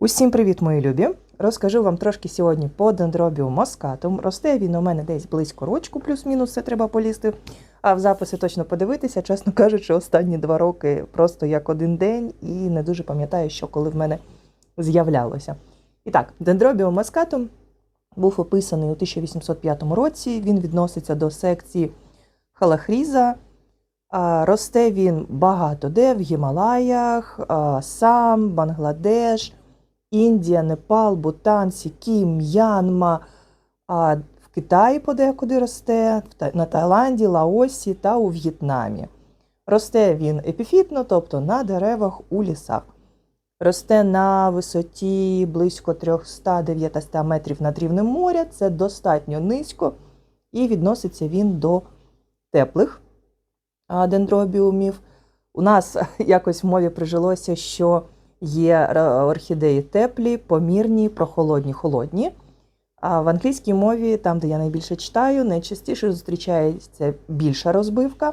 Усім привіт, мої любі! Розкажу вам трошки сьогодні по дендробіу москатум. Росте він у мене десь близько рочку, плюс-мінус, це треба полізти. А в записи точно подивитися, чесно кажучи, останні два роки просто як один день, і не дуже пам'ятаю, що коли в мене з'являлося. І так, дендробіум москатум був описаний у 1805 році. Він відноситься до секції халахріза. Росте він багато де в Гімалаях, Сам, Бангладеш, Індія, Непал, Бутан, Сікім, М'янма, а в Китаї подекуди росте, на Таїланді, Лаосі та у В'єтнамі. Росте він епіфітно, тобто на деревах у лісах. Росте на висоті близько 300-900 метрів над рівнем моря. Це достатньо низько, і відноситься він до теплих дендробіумів. У нас якось в мові прижилося, що є орхідеї теплі, помірні, прохолодні, холодні. А в англійській мові, там, де я найбільше читаю, найчастіше зустрічається більша розбивка.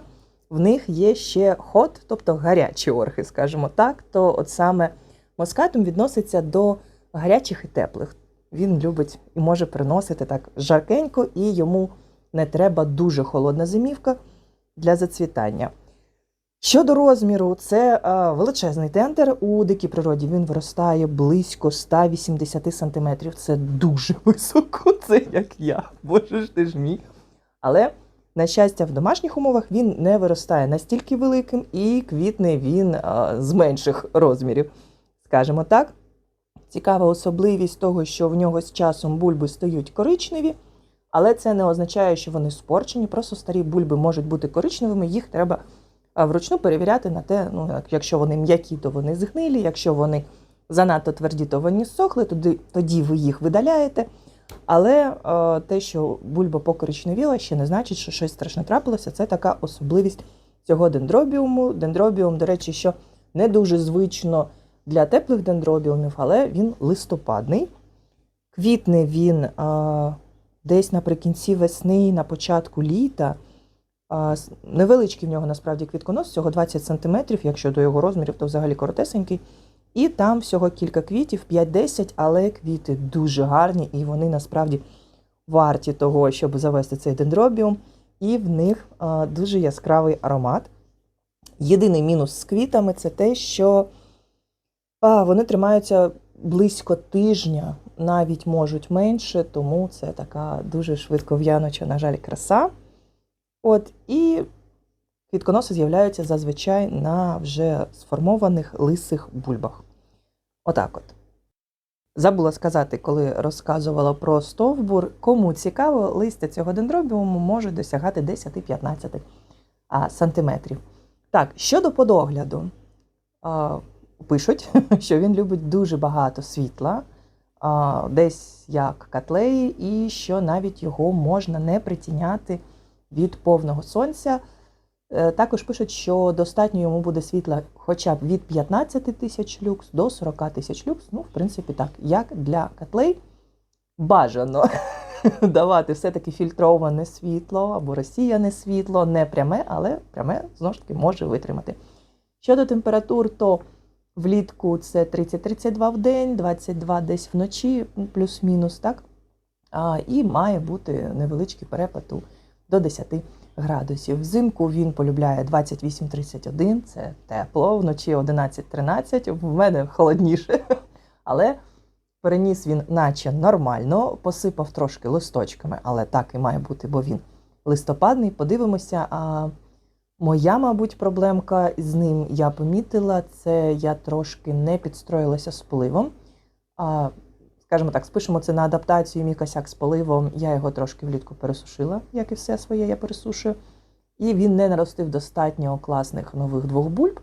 В них є ще хот, тобто гарячі орхи, скажімо так. То от саме москатум відноситься до гарячих і теплих. Він любить і може приносити так жаркенько, і йому не треба дуже холодна зимівка для зацвітання. Щодо розміру, це е, величезний тендер. У дикій природі він виростає близько 180 см. Це дуже високо, це як я. Боже ж ти ж мій. Але, на щастя, в домашніх умовах він не виростає настільки великим і квітне він е, з менших розмірів, скажімо так. Цікава особливість того, що в нього з часом бульби стають коричневі, але це не означає, що вони спорчені. Просто старі бульби можуть бути коричневими, їх треба вручну перевіряти на те, ну, якщо вони м'які, то вони згнилі, якщо вони занадто тверді, то вони сохли, тоді, тоді ви їх видаляєте. Але е, те, що бульба покоричневіла, ще не значить, що щось страшне трапилося. Це така особливість цього дендробіуму. Дендробіум, до речі, що не дуже звично для теплих дендробіумів, але він листопадний. Квітне він е, десь наприкінці весни, на початку літа. Невеличкий в нього насправді квітконос, всього 20 см, якщо до його розмірів, то взагалі коротесенький. І там всього кілька квітів, 5-10, але квіти дуже гарні, і вони насправді варті того, щоб завести цей дендробіум. І в них дуже яскравий аромат. Єдиний мінус з квітами це те, що а, вони тримаються близько тижня, навіть можуть менше, тому це така дуже швидко в'яноча, на жаль, краса. От, і квітконоси з'являються зазвичай на вже сформованих лисих бульбах. Отак от. Забула сказати, коли розказувала про стовбур, кому цікаво, листя цього дендробіуму може досягати 10-15 сантиметрів. Так, щодо подогляду, пишуть, що він любить дуже багато світла, десь як котлеї, і що навіть його можна не притіняти від повного сонця. Е, Також пишуть, що достатньо йому буде світла хоча б від 15 тисяч люкс до 40 тисяч люкс. Ну, в принципі, так, як для котлей бажано давати все-таки фільтроване світло або розсіяне світло, не пряме, але пряме знову ж таки може витримати. Щодо температур, то влітку це 30-32 в день, 22 десь вночі, ну, плюс-мінус, так? А, і має бути невеличкий перепад у до 10 градусів. Взимку він полюбляє 28-31, це тепло, вночі 11-13, в мене холодніше. Але переніс він наче нормально, посипав трошки листочками, але так і має бути, бо він листопадний. Подивимося. А моя, мабуть, проблемка з ним я помітила, це я трошки не підстроїлася з поливом. А, скажімо так, спишемо це на адаптацію мій косяк з поливом. Я його трошки влітку пересушила, як і все своє я пересушую. І він не наростив достатньо класних нових двох бульб.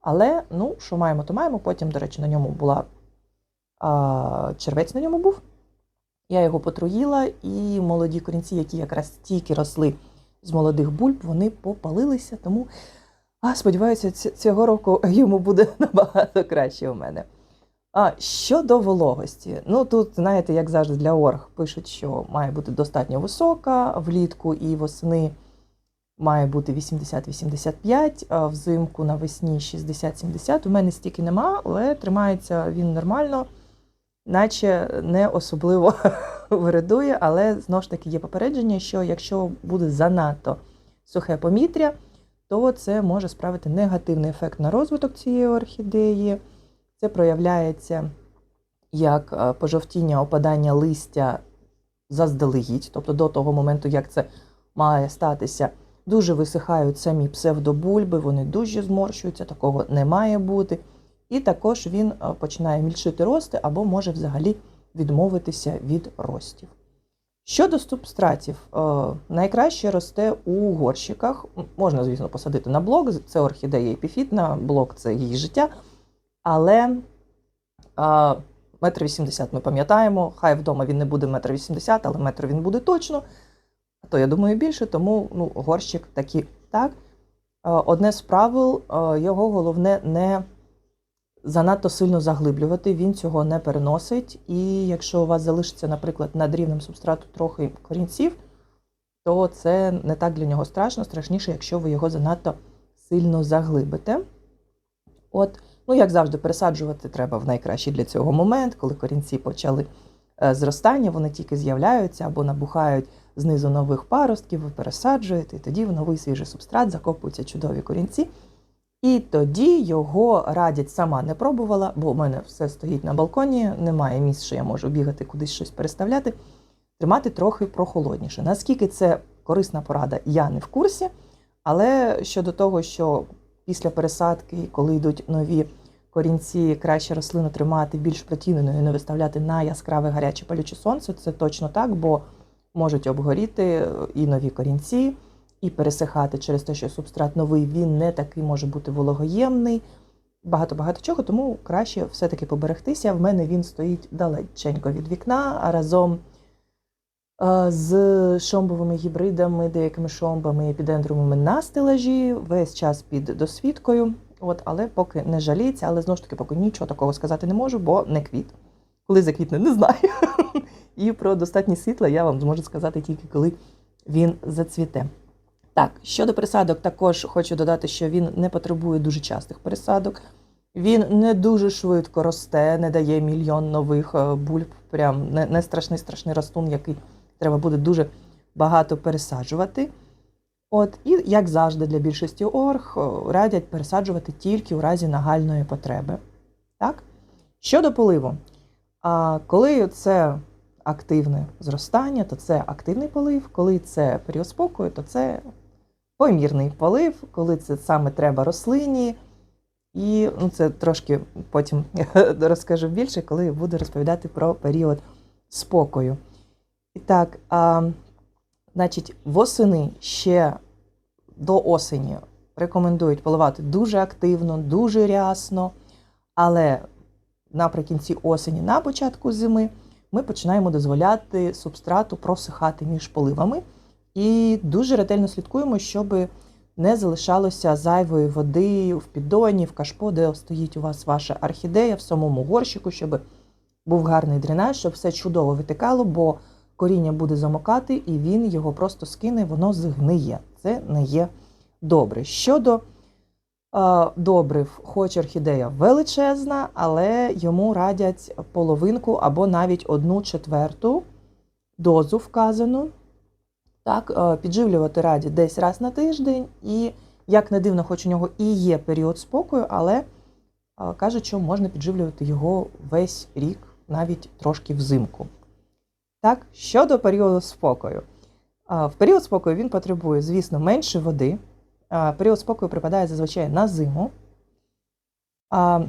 Але, ну, що маємо, то маємо. Потім, до речі, на ньому була а, червець на ньому був. Я його потруїла, і молоді корінці, які якраз тільки росли з молодих бульб, вони попалилися. Тому а, сподіваюся, цього року йому буде набагато краще у мене. А щодо вологості, ну тут, знаєте, як завжди для орг пишуть, що має бути достатньо висока влітку і восени має бути 80-85, а взимку навесні 60-70. У мене стільки нема, але тримається він нормально. наче не особливо вирадує, але знову ж таки є попередження, що якщо буде занадто сухе помітря, то це може справити негативний ефект на розвиток цієї орхідеї. Це проявляється як е, пожовтіння, опадання листя заздалегідь, тобто до того моменту, як це має статися, дуже висихають самі псевдобульби, вони дуже зморщуються, такого не має бути. І також він е, починає мільчити рости або може взагалі відмовитися від ростів. Щодо субстратів, е, найкраще росте у горщиках. Можна, звісно, посадити на блок, це орхідея епіфітна, блок це її життя. Але метр вісімдесят ми пам'ятаємо, хай вдома він не буде метр вісімдесят, але метр він буде точно. А то я думаю більше, тому ну, горщик таки так. Одне з правил, його головне не занадто сильно заглиблювати, він цього не переносить. І якщо у вас залишиться, наприклад, над рівнем субстрату трохи корінців, то це не так для нього страшно, страшніше, якщо ви його занадто сильно заглибите. От, ну, як завжди, пересаджувати треба в найкращий для цього момент, коли корінці почали е, зростання, вони тільки з'являються або набухають знизу нових паростків, ви пересаджуєте, і тоді в новий свіжий субстрат закопуються чудові корінці. І тоді його радять сама не пробувала, бо в мене все стоїть на балконі, немає місць, що я можу бігати кудись щось переставляти. Тримати трохи прохолодніше. Наскільки це корисна порада, я не в курсі. Але щодо того, що після пересадки, коли йдуть нові корінці, краще рослину тримати більш протіненою, не виставляти на яскраве гаряче палюче сонце, це точно так, бо можуть обгоріти і нові корінці, і пересихати через те, що субстрат новий, він не такий може бути вологоємний. Багато-багато чого, тому краще все-таки поберегтися. В мене він стоїть далеченько від вікна, а разом е, з шомбовими гібридами, деякими шомбами і епідендромами на стелажі, весь час під досвідкою. От, але поки не жаліється, але знову ж таки, поки нічого такого сказати не можу, бо не квіт. Коли заквітне, не знаю. І про достатнє світла я вам зможу сказати тільки коли він зацвіте. Так, щодо пересадок, також хочу додати, що він не потребує дуже частих пересадок. Він не дуже швидко росте, не дає мільйон нових е, бульб. Прям не, страшний страшний ростун, який треба буде дуже багато пересаджувати. От, і як завжди, для більшості орг радять пересаджувати тільки у разі нагальної потреби. Так? Щодо поливу, а коли це активне зростання, то це активний полив, коли це період спокою, то це помірний полив, коли це саме треба рослині. І ну, це трошки потім розкажу більше, коли буду розповідати про період спокою. І так, а, значить, восени ще до осені рекомендують поливати дуже активно, дуже рясно, але наприкінці осені, на початку зими, ми починаємо дозволяти субстрату просихати між поливами. І дуже ретельно слідкуємо, щоб не залишалося зайвої води в піддоні, в кашпо, де стоїть у вас ваша орхідея, в самому горщику, щоб був гарний дренаж, щоб все чудово витикало, бо коріння буде замокати, і він його просто скине, воно згниє. Це не є добре. Щодо е, добрив, хоч орхідея величезна, але йому радять половинку або навіть одну четверту дозу вказану. Так, е, підживлювати раді десь раз на тиждень, і, як не дивно, хоч у нього і є період спокою, але е, кажуть, що можна підживлювати його весь рік, навіть трошки взимку. Так, щодо періоду спокою. Е, В період спокою він потребує, звісно, менше води. Е, Період спокою припадає зазвичай на зиму. А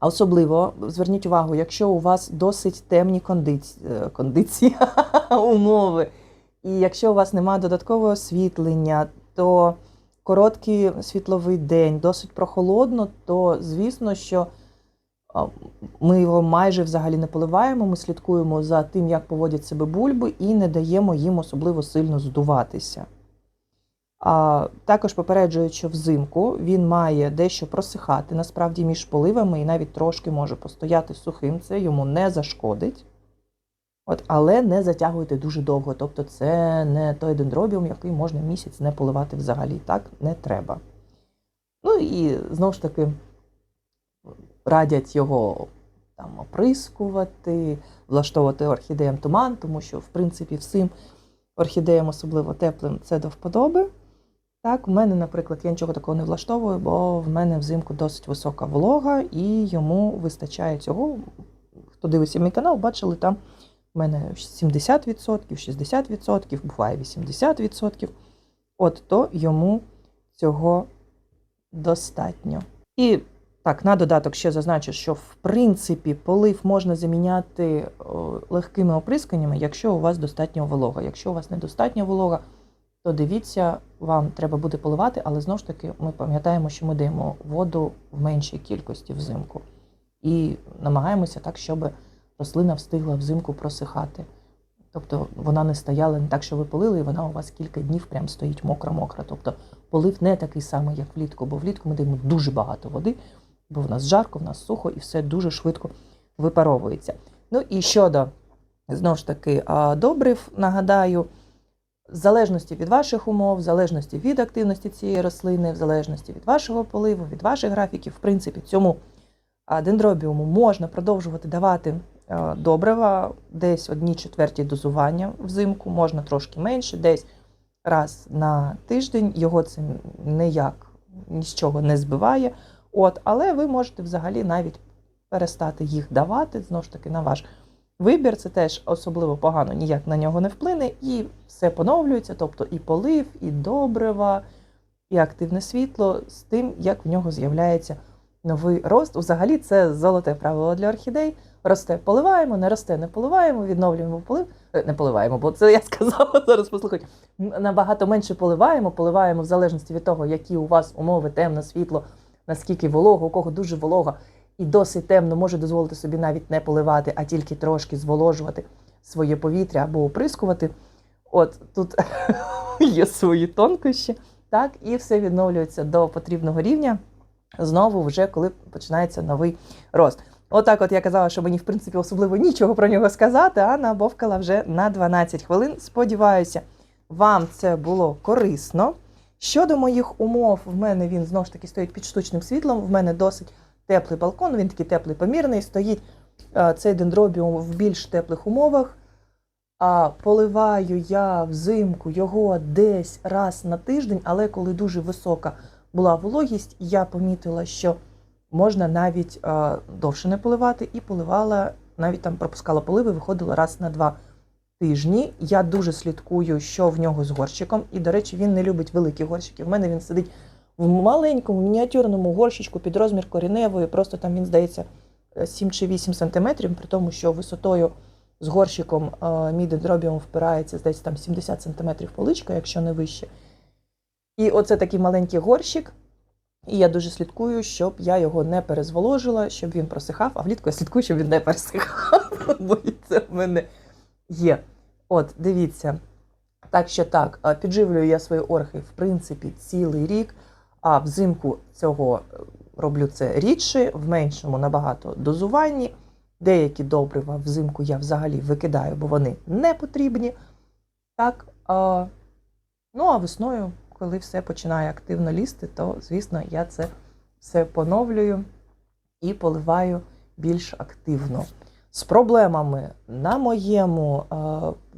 особливо зверніть увагу, якщо у вас досить темні кондиції, кондиції умови. І якщо у вас немає додаткового освітлення, то короткий світловий день, досить прохолодно, то звісно, що ми його майже взагалі не поливаємо, ми слідкуємо за тим, як поводять себе бульби, і не даємо їм особливо сильно здуватися. А, також попереджують, що взимку він має дещо просихати насправді між поливами і навіть трошки може постояти сухим, це йому не зашкодить. От, але не затягуйте дуже довго. Тобто це не той дендробіум, який можна місяць не поливати взагалі. Так не треба. Ну і знову ж таки радять його там оприскувати, влаштовувати орхідеям туман, тому що, в принципі, всім орхідеям, особливо теплим, це до вподоби. Так, в мене, наприклад, я нічого такого не влаштовую, бо в мене взимку досить висока волога, і йому вистачає цього. Хто дивиться мій канал, бачили, там в мене 70%, 60%, буває 80%. От то йому цього достатньо. І так, на додаток ще зазначу, що в принципі полив можна заміняти легкими оприсканнями, якщо у вас достатньо волога. Якщо у вас недостатньо волога, то дивіться, вам треба буде поливати, але знову ж таки ми пам'ятаємо, що ми даємо воду в меншій кількості взимку. І намагаємося так, щоб рослина встигла взимку просихати. Тобто вона не стояла не так, що ви полили, і вона у вас кілька днів прям стоїть мокра-мокра. Тобто полив не такий самий, як влітку, бо влітку ми даємо дуже багато води, бо в нас жарко, в нас сухо і все дуже швидко випаровується. Ну і щодо знову ж таки добрив, нагадаю, в залежності від ваших умов, в залежності від активності цієї рослини, в залежності від вашого поливу, від ваших графіків, в принципі, цьому дендробіуму можна продовжувати давати добрива, десь одні четверті дозування взимку, можна трошки менше, десь раз на тиждень. Його це ніяк ні з чого не збиває. От, але ви можете взагалі навіть перестати їх давати, знову ж таки, на ваш вибір. Це теж особливо погано ніяк на нього не вплине, і все поновлюється, тобто і полив, і добрива, і активне світло з тим, як в нього з'являється новий рост. Взагалі, це золоте правило для орхідей. Росте, поливаємо, не росте, не поливаємо, відновлюємо полив. Е, Не поливаємо, бо це я сказала зараз. Послухайте. Набагато менше поливаємо. Поливаємо в залежності від того, які у вас умови, темно, світло, наскільки волого, у кого дуже волога і досить темно, може дозволити собі навіть не поливати, а тільки трошки зволожувати своє повітря або оприскувати. От тут є свої тонкощі, так, і все відновлюється до потрібного рівня. Знову, вже коли починається новий рост. Отак, от я казала, що мені в принципі особливо нічого про нього сказати, а набовкала вже на 12 хвилин. Сподіваюся, вам це було корисно. Щодо моїх умов, в мене він знову ж таки стоїть під штучним світлом. В мене досить теплий балкон, він такий теплий помірний. Стоїть е, цей дендробіум в більш теплих умовах. А поливаю я взимку його десь раз на тиждень, але коли дуже висока була вологість, я помітила, що можна навіть е, довше не поливати, і поливала, навіть там пропускала поливи, виходила раз на два тижні. Я дуже слідкую, що в нього з горщиком. І, до речі, він не любить великі горщики. В мене він сидить в маленькому мініатюрному горщичку під розмір коріневої. Просто там він здається 7 чи 8 сантиметрів, при тому, що висотою з горщиком е, мій дендробіум впирається десь там 70 сантиметрів поличка, якщо не вище. І оце такий маленький горщик. І я дуже слідкую, щоб я його не перезволожила, щоб він просихав, а влітку я слідкую, щоб він не пересихав, бо це в мене є. От, дивіться. Так що так, підживлюю я свої орхи, в принципі, цілий рік, а взимку цього е, роблю це рідше, в меншому набагато дозуванні. Деякі добрива взимку я взагалі викидаю, бо вони не потрібні. Так, а, ну а весною, коли все починає активно лізти, то, звісно, я це все поновлюю і поливаю більш активно. З проблемами на моєму е,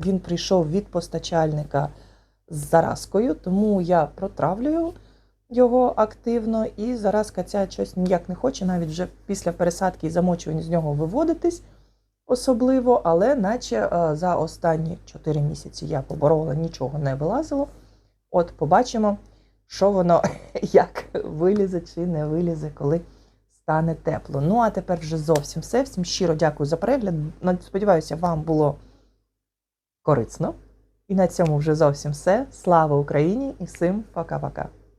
він прийшов від постачальника з заразкою, тому я протравлюю його активно, і заразка ця щось ніяк не хоче, навіть вже після пересадки і замочування з нього виводитись особливо, але наче е, за останні 4 місяці я поборола, нічого не вилазило. От побачимо, що воно як вилізе чи не вилізе, коли стане тепло. Ну а тепер вже зовсім все. Всім щиро дякую за перегляд. Сподіваюся, вам було корисно. І на цьому вже зовсім все. Слава Україні і всім пока-пока.